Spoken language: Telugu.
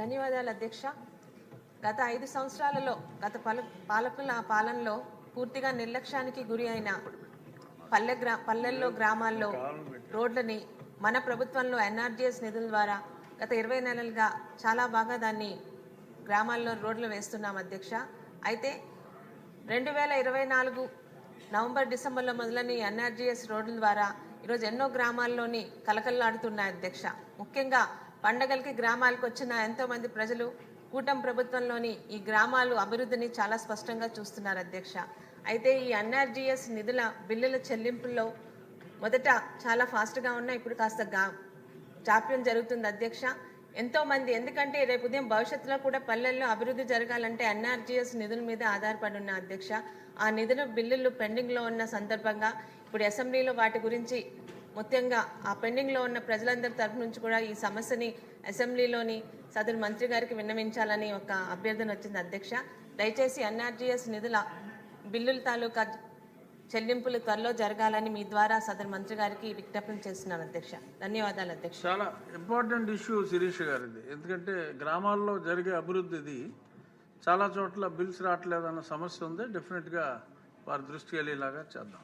ధన్యవాదాలు అధ్యక్ష. గత ఐదు సంవత్సరాలలో గత పల పాలకుల పాలనలో పూర్తిగా నిర్లక్ష్యానికి గురి అయిన పల్లె గ్రా పల్లెల్లో గ్రామాల్లో రోడ్లని మన ప్రభుత్వంలో ఎన్ఆర్జీఎస్ నిధుల ద్వారా గత ఇరవై నెలలుగా చాలా బాగా దాన్ని గ్రామాల్లో రోడ్లు వేస్తున్నాం అధ్యక్ష. అయితే రెండు వేల ఇరవై నాలుగు నవంబర్ డిసెంబర్లో మొదలని ఎన్ఆర్జీఎస్ రోడ్ల ద్వారా ఈరోజు ఎన్నో గ్రామాల్లోని కలకల్లాడుతున్నాయి అధ్యక్ష. ముఖ్యంగా పండగలకి గ్రామాలకు వచ్చిన ఎంతోమంది ప్రజలు కూటమి ప్రభుత్వంలోని ఈ గ్రామాలు అభివృద్ధిని చాలా స్పష్టంగా చూస్తున్నారు అధ్యక్ష. అయితే ఈ ఎన్ఆర్జీఎస్ నిధుల బిల్లుల చెల్లింపుల్లో మొదట చాలా ఫాస్ట్గా ఉన్న ఇప్పుడు కాస్త గా జాప్యం జరుగుతుంది అధ్యక్ష. ఎంతోమంది ఎందుకంటే రేపు ఉదయం భవిష్యత్తులో కూడా పల్లెల్లో అభివృద్ధి జరగాలంటే ఎన్ఆర్జీఎస్ నిధుల మీద ఆధారపడి ఉన్న అధ్యక్ష. ఆ నిధుల బిల్లులు పెండింగ్లో ఉన్న సందర్భంగా ఇప్పుడు అసెంబ్లీలో వాటి గురించి ముఖ్యంగా ఆ పెండింగ్లో ఉన్న ప్రజలందరి తరఫు నుంచి కూడా ఈ సమస్యని అసెంబ్లీలోని సదరు మంత్రి గారికి విన్నవించాలని ఒక అభ్యర్థన వచ్చింది అధ్యక్ష. దయచేసి ఎన్ఆర్జీఎస్ నిధుల బిల్లుల తాలూకా చెల్లింపులు త్వరలో జరగాలని మీ ద్వారా సదరు మంత్రి గారికి విజ్ఞప్తి చేస్తున్నాను అధ్యక్ష. ధన్యవాదాలు అధ్యక్ష. చాలా ఇంపార్టెంట్ ఇష్యూ శిరీష్ గారిది. ఎందుకంటే గ్రామాల్లో జరిగే అభివృద్ధిది చాలా చోట్ల బిల్స్ రావట్లేదన్న సమస్య ఉంది. డెఫినెట్గా వారి దృష్టికి వెళ్ళేలాగా చేద్దాం.